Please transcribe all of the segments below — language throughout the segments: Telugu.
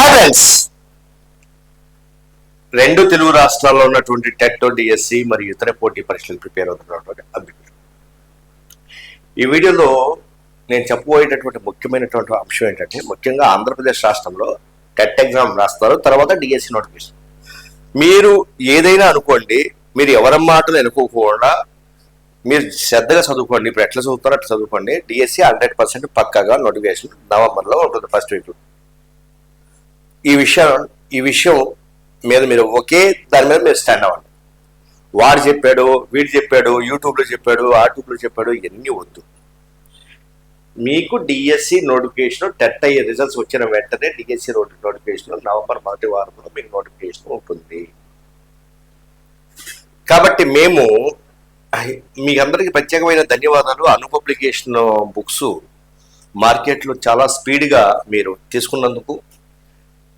హాయ్ రెండు తెలుగు రాష్ట్రాల్లో ఉన్నటువంటి టెట్ డిఎస్సి మరియు ఇతర పోటీ పరీక్షలు ప్రిపేర్ అవుతున్నటువంటి అభ్యర్థులు ఈ వీడియోలో నేను చెప్పబోయేటటువంటి ముఖ్యమైనటువంటి అంశం ఏంటంటే ముఖ్యంగా ఆంధ్రప్రదేశ్ రాష్ట్రంలో టెట్ ఎగ్జామ్ రాస్తారు తర్వాత డిఎస్సి నోటిఫికేషన్. మీరు ఏదైనా అనుకోండి మీరు ఎవరి మాటలు ఎనుకోకుండా మీరు శ్రద్ధగా చదువుకోండి ఇప్పుడు ఎట్లా చదువుతారో అట్లా చదువుకోండి డిఎస్సి హండ్రెడ్ పర్సెంట్ పక్కగా నోటిఫికేషన్ నవంబర్లో ఉంటుంది ఫస్ట్ వీక్ ఈ విషయం ఈ విషయం మీద మీరు ఒకే దాని మీద మీరు స్టాండ్ అవ్వండి. వాడు చెప్పాడు వీడు చెప్పాడు యూట్యూబ్లో చెప్పాడు ఆర్ట్యూబ్లో చెప్పాడు ఇవన్నీ వద్దు. మీకు డిఎస్సి నోటిఫికేషన్ టెట్ అయ్యే రిజల్ట్స్ వచ్చిన వెంటనే డిఎస్సి నోటిఫికేషన్ నవంబర్ మొదటి వారంలో మీకు నోటిఫికేషన్ ఉంటుంది. కాబట్టి మేము మీకు అందరికీ ప్రత్యేకమైన ధన్యవాదాలు. అను పబ్లికేషన్ బుక్స్ మార్కెట్లో చాలా స్పీడ్గా మీరు తీసుకున్నందుకు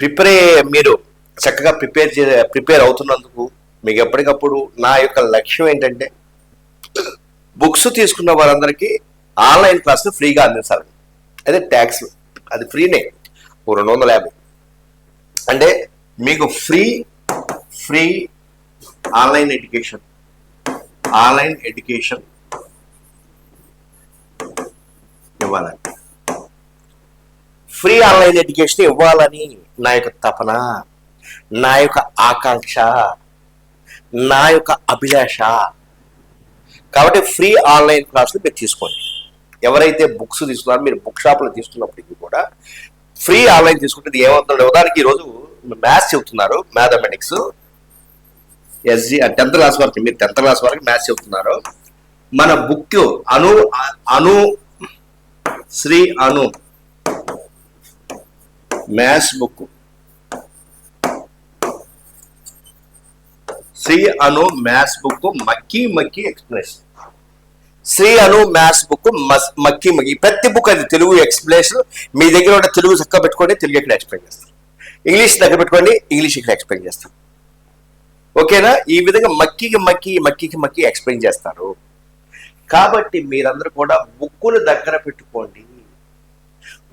ప్రిపేర్ మీరు చక్కగా ప్రిపేర్ చే ప్రిపేర్ అవుతున్నందుకు మీకు ఎప్పటికప్పుడు నా యొక్క లక్ష్యం ఏంటంటే బుక్స్ తీసుకున్న వారందరికీ ఆన్లైన్ క్లాసులు ఫ్రీగా అందించాలి. అదే ట్యాక్స్ అది ఫ్రీనే రెండు వందల యాభై. అంటే మీకు free free online education online education ఇవ్వాలని ఫ్రీ ఆన్లైన్ ఎడ్యుకేషన్ ఇవ్వాలని నా యొక్క తపన నా యొక్క ఆకాంక్ష నా యొక్క అభిలాష. కాబట్టి ఫ్రీ ఆన్లైన్ క్లాసులు మీరు తీసుకోండి. ఎవరైతే బుక్స్ తీసుకున్నారో మీరు బుక్ షాప్లో తీసుకున్నప్పటికీ కూడా ఫ్రీ ఆన్లైన్ తీసుకుంటే ఇది ఏమవుతుంది ఉదాహరణకి ఈరోజు మ్యాథ్స్ చెబుతున్నారు మ్యాథమెటిక్స్. ఎస్జి టెన్త్ క్లాస్ వరకు మీరు టెన్త్ క్లాస్ వరకు మ్యాథ్స్ చెబుతున్నారు. మన book Anu Anu Sri Anu. Maths book. Sri Anu maths book మక్కి మక్కి explanation Sri Anu maths book మక్కి మక్కి. ప్రతి బుక్ అది తెలుగు ఎక్స్ప్లెనేషన్. మీ దగ్గర ఉన్న తెలుగు చక్కగా పెట్టుకోండి తెలుగు ఇక్కడ ఎక్స్ప్లెయిన్ చేస్తాం. ఇంగ్లీష్ దగ్గర పెట్టుకోండి ఇంగ్లీష్ ఇక్కడ ఎక్స్ప్లెయిన్ చేస్తాం. ఓకేనా? ఈ విధంగా మక్కికి మక్కి మక్కికి మక్కి ఎక్స్ప్లెయిన్ చేస్తారు. కాబట్టి మీరందరూ కూడా బుక్కును దగ్గర పెట్టుకోండి.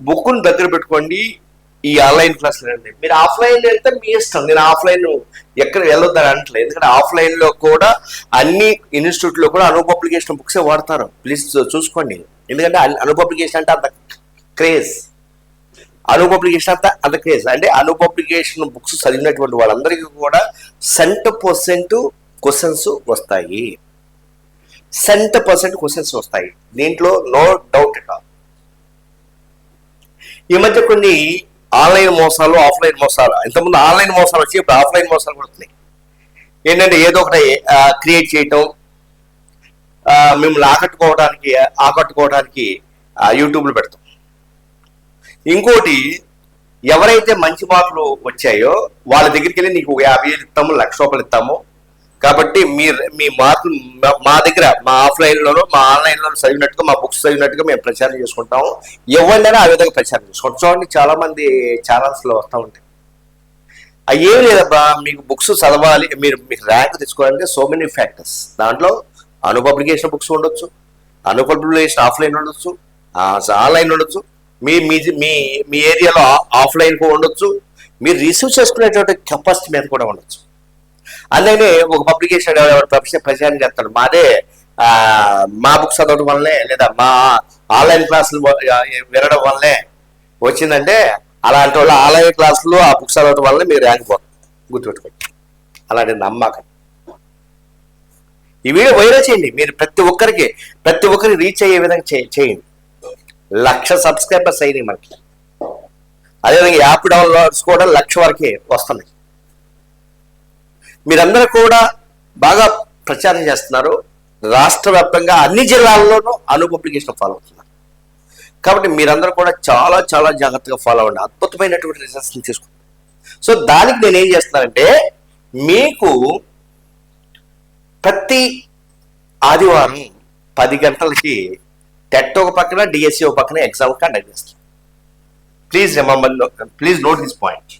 బుక్కును దగ్గర పెట్టుకోండి. ఈ ఆన్లైన్ క్లాసులు అండి. మీరు ఆఫ్లైన్ వెళ్తే మీ ఇష్టం. నేను ఆఫ్లైన్ ఎక్కడ వెళ్ళొద్దని అనట్లేదు. ఎందుకంటే ఆఫ్లైన్లో కూడా అన్ని ఇన్స్టిట్యూట్లో కూడా అను పబ్లికేషన్ బుక్స్ వాడతారు. ప్లీజ్ చూసుకోండి. ఎందుకంటే అను పబ్లికేషన్ అంటే అంత క్రేజ్. అను పబ్లికేషన్ అంత అంత క్రేజ్. అంటే అను పబ్లికేషన్ బుక్స్ చదివినటువంటి వాళ్ళందరికీ కూడా సెంట్ పర్సెంట్ క్వశ్చన్స్ వస్తాయి. సెంట్ పర్సెంట్ క్వశ్చన్స్ వస్తాయి. దీంట్లో నో డౌట్ ఈ మధ్య కొన్ని ఆన్లైన్ మోసాలు ఆఫ్లైన్ మోసాలు. ఇంతకుముందు ఆన్లైన్ మోసాలు వచ్చి ఇప్పుడు ఆఫ్లైన్ మోసాలు కూడా వస్తున్నాయి. ఏంటంటే ఏదో ఒకటి క్రియేట్ చేయటం మిమ్మల్ని ఆకట్టుకోవడానికి ఆకట్టుకోవడానికి యూట్యూబ్లో పెడతాం. ఇంకోటి ఎవరైతే మంచి మార్కులు వచ్చాయో వాళ్ళ దగ్గరికి వెళ్ళి నీకు యాభై వేలు ఇస్తాము లక్ష రూపాయలు ఇస్తాము కాబట్టి మీ మీ మార్కులు మా- దగ్గర మా ఆఫ్లైన్లోనూ మా ఆన్లైన్లో చదివినట్టుగా మా బుక్స్ చదివినట్టుగా మేము ప్రచారం చేసుకుంటాము ఎవరినైనా ఆ విధంగా ప్రచారం చేసుకుంటాం చూడండి చాలా మంది ఛానల్స్లో వస్తూ ఉంటాయి. అయ్యేం లేదబ్బా మీకు బుక్స్ చదవాలి మీరు మీకు ర్యాంక్ తెచ్చుకోవాలంటే సో మెనీ ఫ్యాక్టర్స్ దాంట్లో అను పబ్లికేషన్ బుక్స్ ఉండొచ్చు అను పబ్లికేషన్ ఆఫ్లైన్ ఉండొచ్చు ఆన్లైన్ ఉండొచ్చు మీ మీ మీ మీ ఏరియాలో ఆఫ్లైన్ కూడా ఉండొచ్చు మీరు రిసీవ్ చేసుకునేటువంటి కెపాసిటీ మీద కూడా ఉండొచ్చు. అలాగే ఒక పబ్లికేషన్ ప్రొఫెషన్ ప్రచారం చేస్తాడు మాదే ఆ, మా బుక్స్ చదవడం వల్లనే లేదా మా ఆన్లైన్ క్లాసులు వినడం వల్లనే వచ్చిందంటే అలాంటి వాళ్ళు ఆన్లైన్ క్లాసులు ఆ బుక్స్ చదవడం వల్లనే మీరు ర్యాంక్ పోతుంది గుర్తుపెట్టుకోండి. అలాంటి నమ్మకం. ఈ వీడియో వైరల్ చేయండి. మీరు ప్రతి ఒక్కరికి ప్రతి ఒక్కరికి రీచ్ అయ్యే విధంగా చేయండి. లక్ష సబ్స్క్రైబర్స్ అయినాయి మనకి. అదేవిధంగా యాప్ డౌన్లోడ్స్ కూడా లక్ష వరకే వస్తున్నాయి. మీరందరూ కూడా బాగా ప్రచారం చేస్తున్నారు. రాష్ట్ర వ్యాప్తంగా అన్ని జిల్లాల్లోనూ అను పబ్లికేషన్ ఫాలో అవుతున్నారు. కాబట్టి మీరందరూ కూడా చాలా చాలా జాగ్రత్తగా ఫాలో అవ్వండి. అద్భుతమైనటువంటి రిజల్ట్స్ని తీసుకుంటారు సో దానికి నేను ఏం చేస్తున్నానంటే మీకు ప్రతి ఆదివారం పది గంటలకి టెట్ ఒక పక్కన డిఎస్సి ఒక పక్కన ఎగ్జామ్ కండక్ట్ చేస్తాం please remember please note this point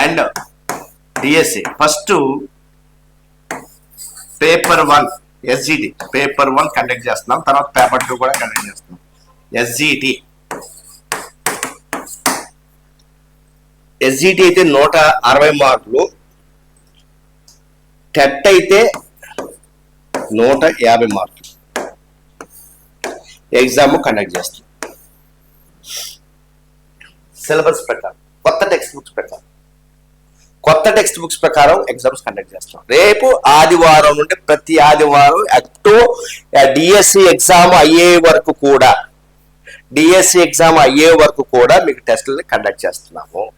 and DSC first paper one SGT. Paper one conduct చేస్తున్నాం. తర్వాత పేపర్ టూ కూడా కండక్ట్ చేస్తున్నాం. ఎస్జిటి. ఎస్జిటి అయితే నూట అరవై మార్కులు. టెట్ అయితే నూట యాభై మార్కులు. ఎగ్జామ్ కండక్ట్ చేస్తున్నాం. సిలబస్ పెట్టాలి కొత్త టెక్స్ట్ బుక్స్ పెట్టాలి కొత్త టెక్స్ట్ బుక్స్ ప్రకారం ఎగ్జామ్స్ కండక్ట్ చేస్తాం. రేపు ఆదివారం నుండి ప్రతి ఆదివారం అక్టో డిఎస్సి ఎగ్జామ్ అయ్యే వరకు కూడా డిఎస్సి ఎగ్జామ్ అయ్యే వరకు కూడా మీకు టెస్టులని కండక్ట్ చేస్తున్నాము.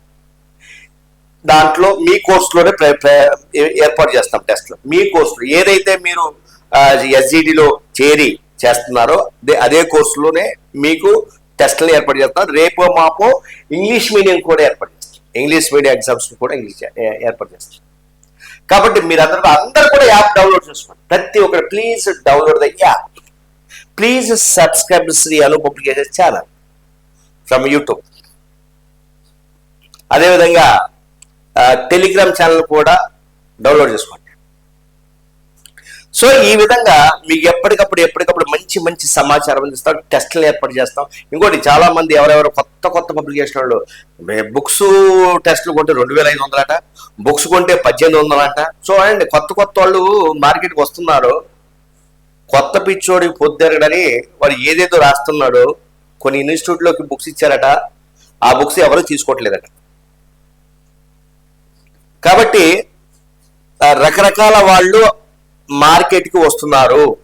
దాంట్లో మీ కోర్సులోనే ప్ర- ఏర్పాటు చేస్తాం టెస్ట్లు. మీ కోర్సులో ఏదైతే మీరు ఎస్జిడిలో చేరి చేస్తున్నారో అదే- అదే కోర్సులోనే మీకు టెస్టులు ఏర్పాటు చేస్తున్నారు. రేపు మాపు ఇంగ్లీష్ మీడియం కూడా ఏర్పాటు చేస్తాం ఇంగ్లీష్ మీడియం ఎగ్జామ్స్ కూడా ఇంగ్లీష్ ఏర్పాటు చేస్తారు. కాబట్టి మీరు అందరూ అందరూ కూడా యాప్ డౌన్లోడ్ చేసుకోండి. ప్రతి ఒక్కరు please download the app. Please subscribe Sri Anu publication channel from YouTube. అదేవిధంగా టెలిగ్రామ్ ఛానల్ కూడా డౌన్లోడ్ చేసుకోండి. సో ఈ విధంగా మీకు ఎప్పటికప్పుడు ఎప్పటికప్పుడు మంచి మంచి సమాచారం అందిస్తాం టెస్ట్లు ఏర్పాటు చేస్తాం. ఇంకోటి చాలా మంది ఎవరెవరు కొత్త కొత్త పబ్లికేషన్ వాళ్ళు బుక్స్ టెస్ట్లు కొంటే రెండు వేల ఐదు వందలట బుక్స్ కొంటే పద్దెనిమిది వందలట. సో అండి కొత్త కొత్త వాళ్ళు మార్కెట్కి వస్తున్నారు. కొత్త పిచ్చోడి పొద్దురగడని వాడు ఏదేదో రాస్తున్నాడో కొన్ని ఇన్స్టిట్యూట్లోకి బుక్స్ ఇచ్చారట. ఆ బుక్స్ ఎవరు తీసుకోవట్లేదట. కాబట్టి రకరకాల వాళ్ళు మార్కెట్కి వస్తున్నారు.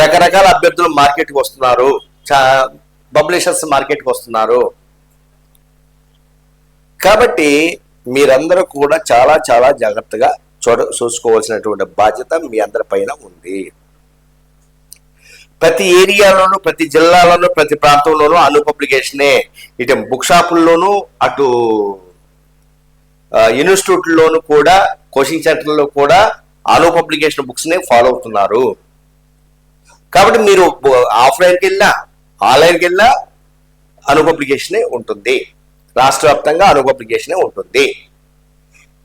రకరకాల అభ్యర్థులు మార్కెట్కి వస్తున్నారు. పబ్లిషర్స్ మార్కెట్కి వస్తున్నారు. కాబట్టి మీరందరూ కూడా చాలా చాలా జాగ్రత్తగా చూడ చూసుకోవాల్సినటువంటి బాధ్యత మీ అందరి పైన ఉంది. ప్రతి ఏరియాలోనూ ప్రతి జిల్లాలోనూ ప్రతి ప్రాంతంలోనూ అను పబ్లికేషనే ఇటు బుక్ షాపుల్లోనూ అటు ఇన్స్టిట్యూట్లోనూ కూడా కోచింగ్ సెంటర్లో కూడా ఆలో పబ్లికేషన్ బుక్స్ నే ఫాలో అవుతున్నారు. కాబట్టి మీరు ఆఫ్లైన్కి వెళ్ళినా ఆన్లైన్కి వెళ్ళినా అను పబ్లికేషనే ఉంటుంది. రాష్ట్ర వ్యాప్తంగా అను పబ్లికేషనే ఉంటుంది.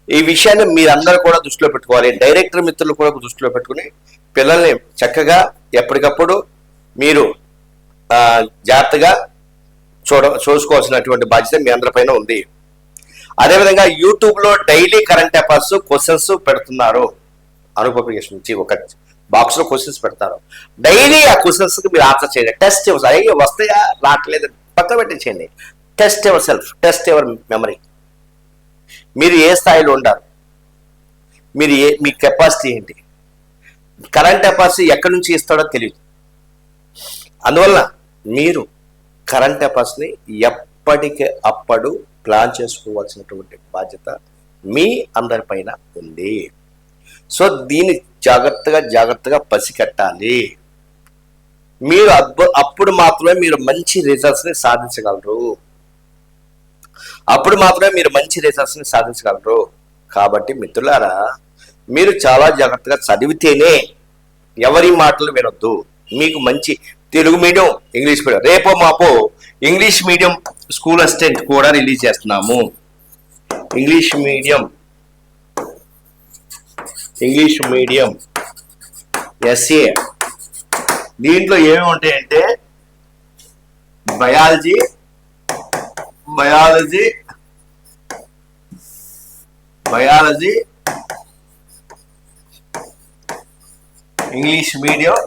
ఈ విషయాన్ని మీరందరూ కూడా దృష్టిలో పెట్టుకోవాలి. డైరెక్టర్ మిత్రులు కూడా దృష్టిలో పెట్టుకుని పిల్లల్ని చక్కగా ఎప్పటికప్పుడు మీరు జాగ్రత్తగా చూడ చూసుకోవాల్సినటువంటి బాధ్యత మీ అందరిపైన ఉంది. అదేవిధంగా యూట్యూబ్లో డైలీ కరెంట్ అఫైర్స్ క్వశ్చన్స్ పెడుతున్నారు. అనుపబ్లికేషన్ నుంచి ఒక బాక్స్లో క్వశ్చన్స్ పెడతారు. డైలీ ఆ క్వశ్చన్స్కి మీరు ఆన్సర్ చేయండి. టెస్ట్ అయ్యో వస్తాయా? రావట్లేదు. పక్కన పెట్టించేయండి test yourself test your memory మీరు ఏ స్థాయిలో ఉండారు మీరు ఏ మీ కెపాసిటీ ఏంటి? కరెంట్ కెపాసిటీ ఎక్కడి నుంచి ఇస్తాడో తెలియదు. అందువల్ల మీరు కరెంట్ కెపాసిటీని ఎప్పటికి అప్పుడు ప్లాన్ చేసుకోవాల్సినటువంటి బాధ్యత మీ అందరిపైన ఉంది. సో దీన్ని జాగ్రత్తగా జాగ్రత్తగా పసికట్టాలి. మీరు అద్భు అప్పుడు మాత్రమే మీరు మంచి రిజల్ట్స్ని సాధించగలరు. అప్పుడు మాత్రమే మీరు మంచి రిజల్ట్స్ని సాధించగలరు. కాబట్టి మిత్రులారా మీరు చాలా జాగ్రత్తగా చదివితేనే ఎవరి మాటలు వినొద్దు. మీకు మంచి తెలుగు మీడియం ఇంగ్లీష్ మీడియం రేపో మాపో ఇంగ్లీష్ మీడియం స్కూల్ అసిస్టెంట్ కూడా రిలీజ్ చేస్తున్నాము. English medium English medium SA దీంట్లో ఏమి ఉంటాయంటే biology biology biology English medium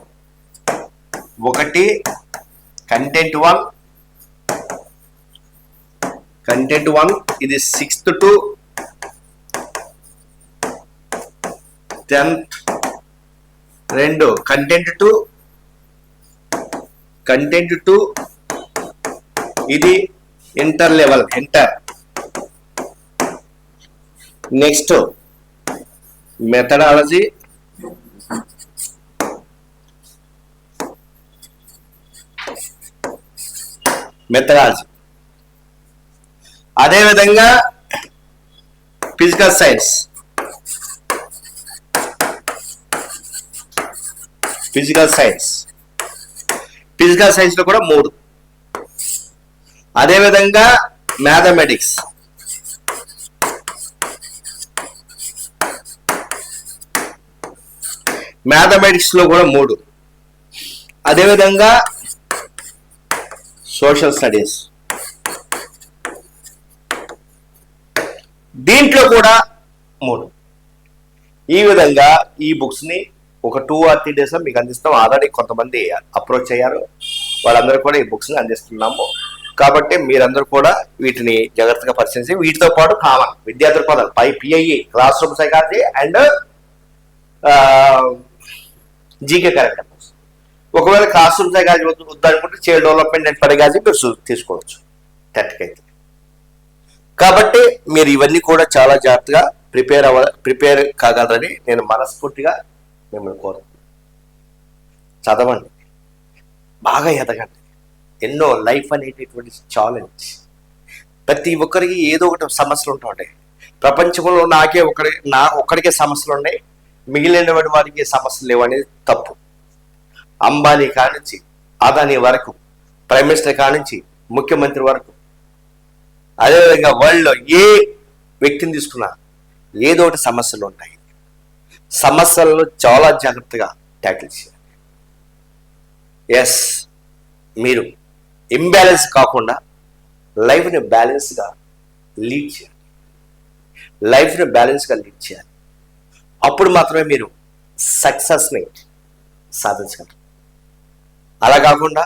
ఒకటి కంటెంట్ వన్ కంటెంట్ వన్ ఇది సిక్స్త్ టు టెన్త్ రెండు కంటెంట్ టు కంటెంట్ టు ఇది inter level inter next methodology methodology అదేవిధంగా physical science physical science physical సైన్స్లో కూడా మూడు. అదేవిధంగా మ్యాథమెటిక్స్ మ్యాథమెటిక్స్లో కూడా మూడు. అదేవిధంగా సోషల్ స్టడీస్ దీంట్లో కూడా మూడు. ఈ విధంగా ఈ బుక్స్ని ఒక టూ ఆర్ త్రీ డేస్లో మీకు అందిస్తాం. ఆల్రెడీ కొంతమంది అప్రోచ్ అయ్యారు. వాళ్ళందరూ కూడా ఈ బుక్స్ని అందిస్తున్నాము. కాబట్టి మీరందరూ కూడా వీటిని జాగ్రత్తగా పరిశీలించి వీటితో పాటు కామన్ విద్యా దృక్పథాలు పై PIE classroom psychology and GK correct ఒకవేళ క్లాస్ రూమ్ సైకాలజీ వద్దు వద్దనుకుంటే చైల్డ్ డెవలప్మెంట్ అండ్ పెడగాజీ మీరు తీసుకోవచ్చు. టెట్కి కాబట్టి మీరు ఇవన్నీ కూడా చాలా జాగ్రత్తగా ప్రిపేర్ అవ్వ ప్రిపేర్ కాగలరని నేను మనస్ఫూర్తిగా మిమ్మల్ని కోరుతున్నాను చదవండి. బాగా ఎదగండి. ఎన్నో లైఫ్ అనేటటువంటి ఛాలెంజ్. ప్రతి ఒక్కరికి ఏదో ఒకటి సమస్యలు ఉంటాయి. ప్రపంచంలో నాకే ఒకరి నా ఒక్కడికే సమస్యలు ఉన్నాయి. మిగిలిన వారికి సమస్యలు లేవు అనేది తప్పు. అంబానీ కానించి అదానీ వరకు ప్రైమ్ మినిస్టర్ కానించి ముఖ్యమంత్రి వరకు. అదేవిధంగా వరల్డ్లో ఏ వ్యక్తిని తీసుకున్నా ఏదో ఒకటి సమస్యలు ఉంటాయి. సమస్యలను చాలా జాగ్రత్తగా ట్యాకిల్ చేయాలి. ఎస్ మీరు ఇంబ్యాలెన్స్ కాకుండా లైఫ్ని బ్యాలెన్స్గా లీడ్ చేయాలి. లైఫ్ని బ్యాలెన్స్గా లీడ్ చేయాలి. అప్పుడు మాత్రమే మీరు సక్సెస్ని సాధించగలరు. అలా కాకుండా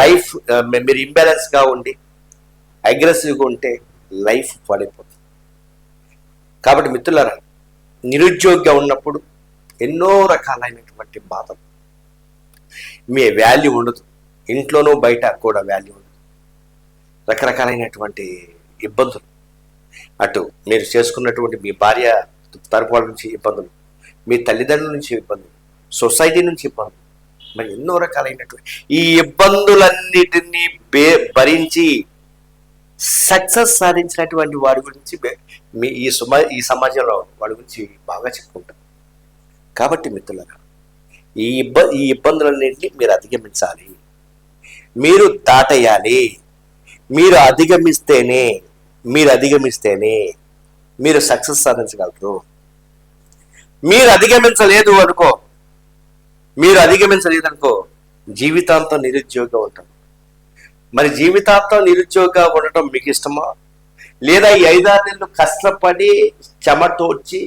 లైఫ్ మీరు ఇంబ్యాలెన్స్గా ఉండి అగ్రెసివ్గా ఉంటే లైఫ్ పడిపోతుంది. కాబట్టి మిత్రులారా నిరుద్యోగిగా ఉన్నప్పుడు ఎన్నో రకాలైనటువంటి బాధలు. మీ వాల్యూ ఉండదు. ఇంట్లోనూ బయట కూడా వాల్యూ ఉండదు. రకరకాలైనటువంటి ఇబ్బందులు. అటు మీరు చేసుకున్నటువంటి మీ భార్య తరపు నుంచి ఇబ్బందులు మీ తల్లిదండ్రుల నుంచి ఇబ్బందులు సొసైటీ నుంచి ఇబ్బందులు మరి ఎన్నో రకాలైనటువంటి ఈ ఇబ్బందులన్నిటినీ భరించి సక్సెస్ సాధించినటువంటి వాడి గురించి మీ ఈ సుమ ఈ సమాజంలో వాడి గురించి బాగా చెప్పుకుంటాం. కాబట్టి మిత్రులరా ఈ ఇబ్బ ఈ ఇబ్బందులన్నింటినీ మీరు అధిగమించాలి. మీరు దాటేయాలి. మీరు అధిగమిస్తేనే మీరు అధిగమిస్తేనే మీరు సక్సెస్ సాధించగలరు. మీరు అధిగమించలేదు అనుకో మీరు అధిగమించలేదు అనుకో జీవితాంతం నిరుద్యోగం ఉంటారు మరి జీవితాంతం నిరుద్యోగంగా ఉండటం మీకు ఇష్టమా? లేదా ఈ ఐదారు నెలలు కష్టపడి చెమటోడ్చి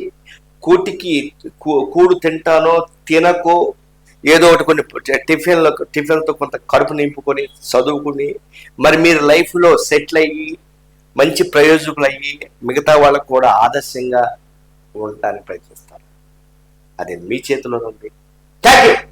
కూటికి కూ- కూడు తింటానో తినకో ఏదో ఒకటి కొన్ని టిఫిన్లో టిఫిన్తో కొంత కడుపు నింపుకొని చదువుకుని మరి మీరు లైఫ్లో సెటిల్ అయ్యి మంచి ప్రయోజకులు అయ్యి మిగతా వాళ్ళకు కూడా ఆదర్శంగా ఉండటానికి ప్రయత్నిస్తారు. అది మీ చేతిలో ఉంది. Thank you!